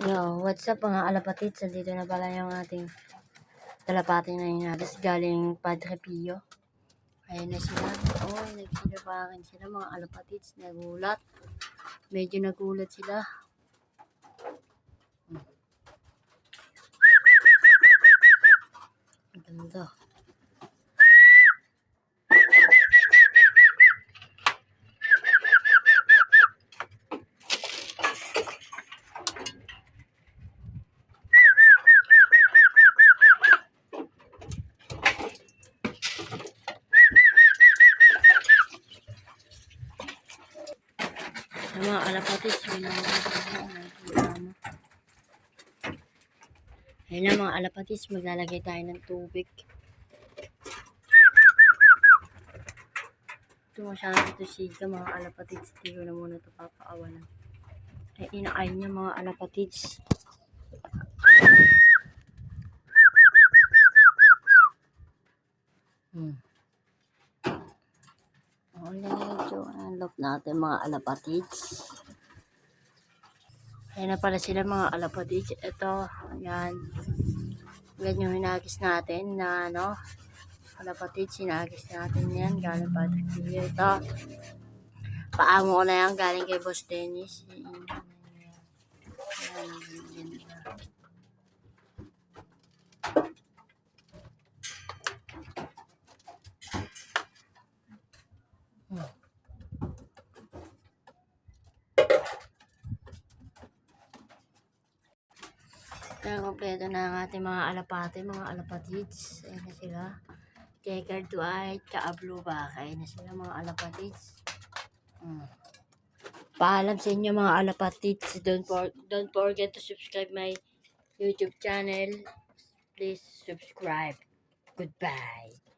Yo, what's up mga alapatits? Dito na pala yung ating talapati na inalis galing Padre Pio. Ayan na sila. Oh, nagsilabakan sila mga alapatits. Nagulat. Medyo nagulat sila. Ang ganda. Yung mga alapatits, may mga Ayun na mga alapatits, maglalagay tayo ng tubig. Ito masyado ito siga mga alapatits. Hindi ko na muna ito papaawalan. Ay, inaay niya mga alapatits. Hmm. Oh, unlock natin mga alapatids. Ayan na pala sila mga alapatids. Ito, yan. Yan yung hinagis natin na ano, alapatids. Hinagis natin yan. Galing pa Ito, paamo ko na yan. Galing kay Boss Dennis. Yan. Kaya kompleto na ang ating mga alapate, mga alapatids. Ayan na sila. Checkered white, ka-blue back. Ayan na sila mga alapatids. Hmm. Paalam sa inyo mga alapatids. Don't, for, don't forget to subscribe my YouTube channel. Please subscribe. Goodbye.